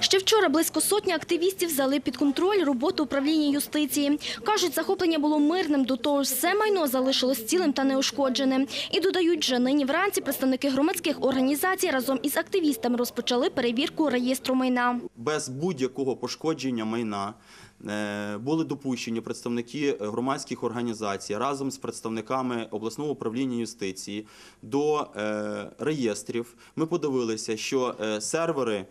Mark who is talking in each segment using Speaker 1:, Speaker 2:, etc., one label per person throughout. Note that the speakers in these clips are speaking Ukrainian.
Speaker 1: Ще вчора близько сотні активістів взяли під контроль роботу управління юстиції. Кажуть, захоплення було мирним, до того ж все майно залишилось цілим та неушкодженим. І додають, вже нині вранці представники громадських організацій разом із активістами розпочали перевірку реєстру майна.
Speaker 2: без будь-якого пошкодження майна е, були допущені представники громадських організацій разом з представниками обласного управління юстиції до е, реєстрів. Ми подивилися, що е, сервери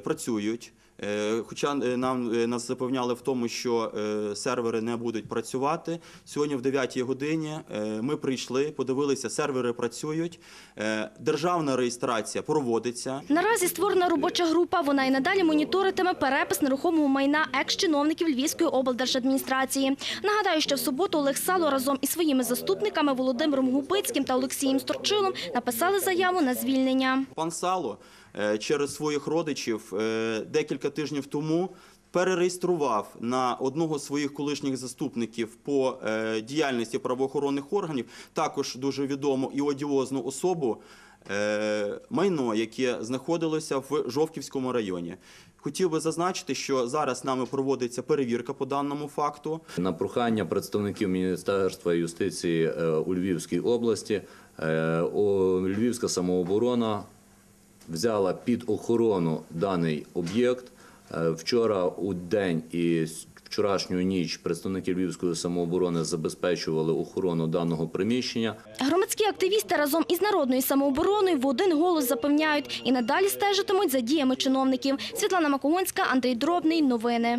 Speaker 2: працюють. Е, Хоча е, нам е, нас запевняли в тому, що е, сервери не будуть працювати. Сьогодні в 9 годині е, ми прийшли, подивилися, сервери працюють, е, державна реєстрація проводиться.
Speaker 1: Наразі створена робоча група. Вона і надалі моніторитиме перепис нерухомого майна екс-чиновників Львівської облдержадміністрації. Нагадаю, що в суботу Олег Сало разом із своїми заступниками Володимиром Гупицьким та Олексієм Сторчилом написали заяву на звільнення.
Speaker 2: Пан Сало е, через своїх родичів е, декілька тижнів тому перереєстрував на одного з своїх колишніх заступників по е, діяльності правоохоронних органів, також дуже відому і одіозну особу, е, майно, яке знаходилося в Жовківському районі. Хотів би зазначити, що зараз нами проводиться перевірка по даному факту.
Speaker 3: На прохання представників Міністерства юстиції е, у Львівській області е, Львівська самооборона взяла під охорону даний об'єкт. Е, Вчора у день і вчорашню ніч представники Львівської самооборони забезпечували охорону даного приміщення.
Speaker 1: Громадські активісти разом із народною самообороною в один голос запевняють і надалі стежитимуть за діями чиновників. Світлана Макогонська, Андрій Дробний. Новини.